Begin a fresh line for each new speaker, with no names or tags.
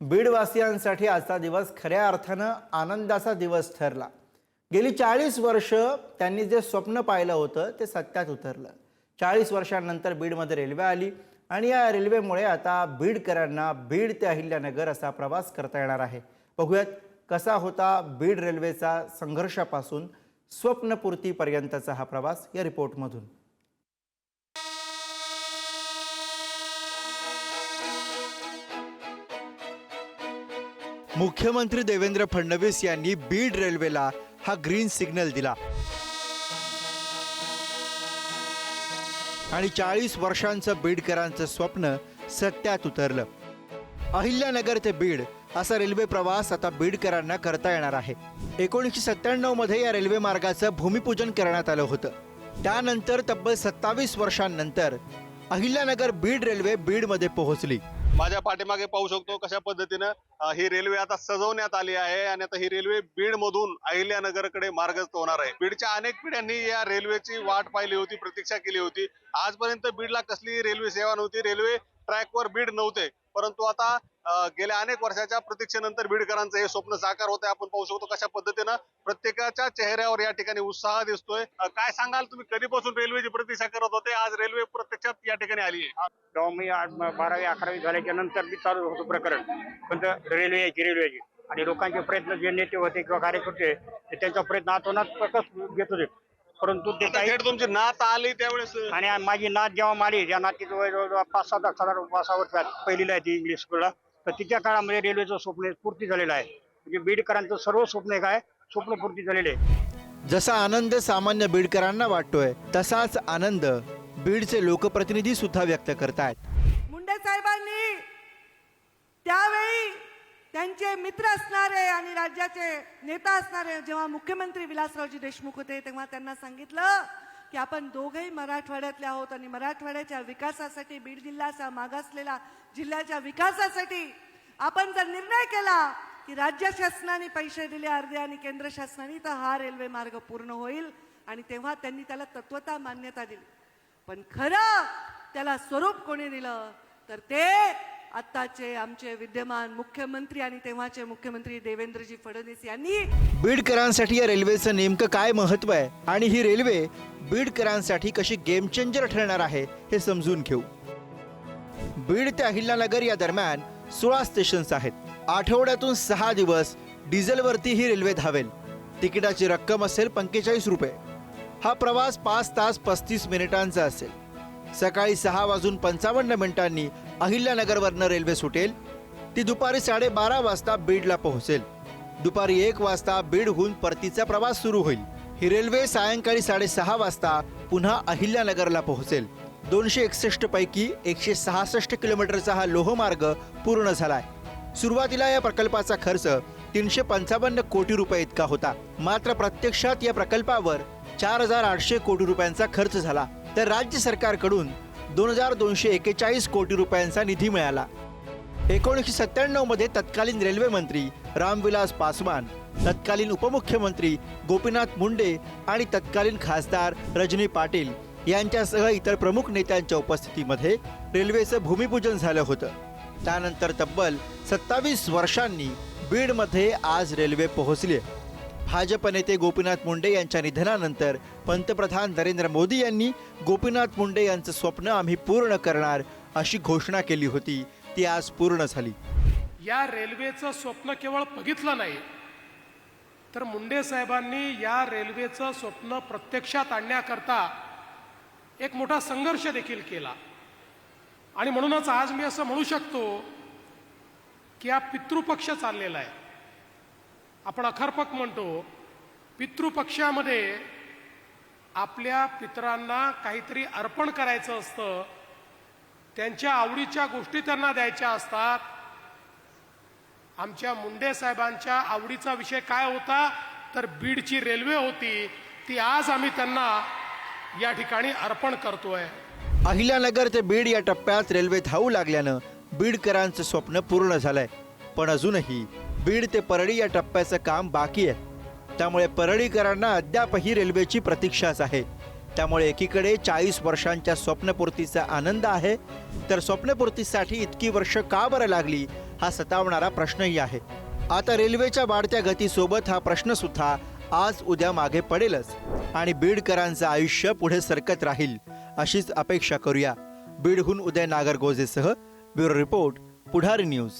बीडवासियांसाठी आजचा दिवस खऱ्या अर्थानं आनंदाचा दिवस ठरला. गेली चाळीस वर्ष त्यांनी जे स्वप्न पाहिलं होतं ते सत्यात उतरलं. चाळीस वर्षांनंतर बीडमध्ये रेल्वे आली आणि या रेल्वेमुळे आता बीडकरांना बीड ते अहिल्यानगर असा प्रवास करता येणार आहे. बघूयात कसा होता बीड रेल्वेचा संघर्षापासून स्वप्नपूर्तीपर्यंतचा हा प्रवास या रिपोर्टमधून. मुख्यमंत्री देवेंद्र फडणवीस यांनी बीड रेल्वेला हा ग्रीन सिग्नल दिला. आणि चाळीस वर्षांचं बीडकरांचं स्वप्न सत्यात उतरलं. अहिल्यानगर ते बीड असा रेल्वे प्रवास आता बीडकरांना करता येणार आहे. एकोणीसशे सत्त्याण्णवमध्ये या रेल्वे मार्गाचं भूमिपूजन करण्यात आलं होतं. त्यानंतर तब्बल सत्तावीस वर्षांनंतर अहिल्यानगर बीड रेल्वे बीडमध्ये पोहोचली.
माझ्या पाठीमागे पाहू शकतो कशा पद्धतीनं ही रेल्वे आता सजवण्यात आली आहे आणि आता ही रेल्वे बीड मधून अहिल्यानगरकडे मार्गस्थ होणार आहे. बीडच्या अनेक पिढ्यांनी या रेल्वेची वाट पाहिली होती प्रतीक्षा केली होती. आजपर्यंत बीडला कसली रेल्वे सेवा नव्हती. रेल्वे ट्रॅकवर बीड नव्हते. परंतु आता गेल्या अनेक वर्षाच्या प्रतीक्षेनंतर बीडकरांचं हे स्वप्न साकार होते आपण पाहू शकतो कशा पद्धतीनं प्रत्येकाच्या चेहऱ्यावर या ठिकाणी उत्साह दिसतोय. काय सांगाल तुम्ही? कधीपासून रेल्वेची प्रतीक्षा करत होते? आज रेल्वे प्रत्यक्षात या ठिकाणी आली आहे.
तेव्हा मी बारावी अकरावी झाल्याच्यानंतर मी चालू होतो प्रकरण. पण रेल्वे यायची रेल्वे आणि लोकांचे प्रयत्न जे नेते होते किंवा कार्यकर्ते त्यांचा प्रयत्न आतोनात घेत होते. परंतु ते काही
तुमची नात आली त्यावेळेस?
आणि माझी नात जेव्हा माली त्या नातीचं वय जवळजवळ पाच सात साधारण पाच सहा वर्षात पहिलीला आहे ती इंग्लिश स्कूलला तिच्या काळामध्ये रेल्वेचं स्वप्न पूर्ती झालेलं आहे. म्हणजे बीडकरांचं सर्व स्वप्न एक आहे स्वप्न पूर्ती झालेले आहे.
जसा आनंद सामान्य बीडकरांना वाटतोय तसाच आनंद बीडचे लोकप्रतिनिधी सुद्धा व्यक्त करतायत.
मुंडे साहेबांनी त्यावेळी त्यांचे मित्र असणारे आणि राज्याचे नेता असणारे जेव्हा मुख्यमंत्री विलासरावजी देशमुख होते तेव्हा त्यांना सांगितलं की आपण दोघेही मराठवाड्यातले आहोत आणि मराठवाड्याच्या विकासासाठी बीड जिल्ह्याचा मागासलेला जिल्ह्याच्या विकासासाठी आपण जर निर्णय केला की राज्य शासनाने पैसे दिले अर्धे आणि केंद्र शासनाने तर हा रेल्वे मार्ग पूर्ण होईल आणि तेव्हा त्यांनी त्याला तत्वता मान्यता दिली. पण खरं त्याला स्वरूप कोणी दिलं तर ते आत्ताचे आमचे विद्यमान मुख्यमंत्री आणि तेव्हाचे मुख्यमंत्री देवेंद्रजी फडणवीस यांनी
बीडकरांसाठी या रेल्वेचं नेमकं काय महत्त्व आहे? आणि ही रेल्वे बीडकरांसाठी कशी गेम चेंजर ठरणार आहे हे समजून घेऊ. बीड ते अहिल्यानगर या दरम्यान सोळा स्टेशन्स आहेत. आठवड्यातून सहा दिवस डिझेलवरती ही रेल्वे धावेल. तिकिटाची रक्कम असेल पंचेचाळीस रुपये. हा प्रवास पाच तास पस्तीस मिनिटांचा असेल. सकाळी सहा वाजून पंचावन्न मिनिटांनी अहिल्यानगरवरनं रेल्वे सुटेल. ती दुपारी साडेबारा वाजता बीडला पोहोचेल. दुपारी एक वाजता बीडहून परतीचा प्रवास सुरू होईल. ही रेल्वे सायंकाळी साडेसहा वाजता पुन्हा अहिल्यानगरला पोहोचेल. दोनशे एकसष्ट पैकी एकशे सहासष्ट किलोमीटरचा हा लोहमार्ग पूर्ण झालाय. सुरुवातीला या प्रकल्पाचा खर्च तीनशे पंचावन्न कोटी रुपये इतका होता. मात्र प्रत्यक्षात या प्रकल्पावर चार हजार आठशे कोटी रुपयांचा खर्च झाला. तर राज्य सरकारकडून दोन हजार दोनशे एकेचाळीस कोटी रुपयांचा निधी मिळाला एकोणीसशे सत्त्याण्णवमध्ये तत्कालीन रेल्वे मंत्री रामविलास पासवान तत्कालीन उपमुख्यमंत्री गोपीनाथ मुंडे आणि तत्कालीन खासदार रजनी पाटील यांच्यासह इतर प्रमुख नेत्यांच्या उपस्थितीमध्ये रेल्वेचं भूमिपूजन झालं होतं त्यानंतर तब्बल सत्तावीस वर्षांनी बीडमध्ये आज रेल्वे पोहोचली आहे. भाजप नेते गोपीनाथ मुंडे यांच्या निधनानंतर पंतप्रधान नरेंद्र मोदी यांनी गोपीनाथ मुंडे यांचं स्वप्न आम्ही पूर्ण करणार अशी घोषणा केली होती. ती आज पूर्ण झाली.
या रेल्वेचं स्वप्न केवळ बघितलं नाही तर मुंडे साहेबांनी या रेल्वेचं स्वप्न प्रत्यक्षात आणण्याकरता एक मोठा संघर्ष देखील केला. आणि म्हणूनच आज मी असं म्हणू शकतो की हा पितृपक्ष चाललेला आहे. आपण अखरपक म्हणतो पितृपक्षामध्ये आपल्या पितरांना काहीतरी अर्पण करायचं असतं त्यांच्या आवडीच्या गोष्टी त्यांना द्यायच्या असतात. आमच्या मुंडे साहेबांच्या आवडीचा विषय काय होता तर बीडची रेल्वे होती ती आज आम्ही त्यांना या ठिकाणी अर्पण करतोय.
अहिल्यानगर ते बीड या टप्प्यात रेल्वे धावू लागल्यानं बीडकरांचं स्वप्न पूर्ण झालंय पण अजूनही बीड ते परळी या टप्प्याचं काम बाकी आहे. त्यामुळे परळीकरांना अद्यापही रेल्वेची प्रतीक्षाच आहे. त्यामुळे एकीकडे चाळीस वर्षांच्या स्वप्नपूर्तीचा आनंद आहे तर स्वप्नपूर्तीसाठी इतकी वर्ष का बरं लागली हा सतावणारा प्रश्नही आहे. आता रेल्वेच्या वाढत्या गतीसोबत हा प्रश्नसुद्धा आज उद्या मागे पडेलच आणि बीडकरांचं आयुष्य पुढे सरकत राहील अशीच अपेक्षा करूया. बीडहून उदय नागरगोजेसह ब्युरो रिपोर्ट पुढारी न्यूज.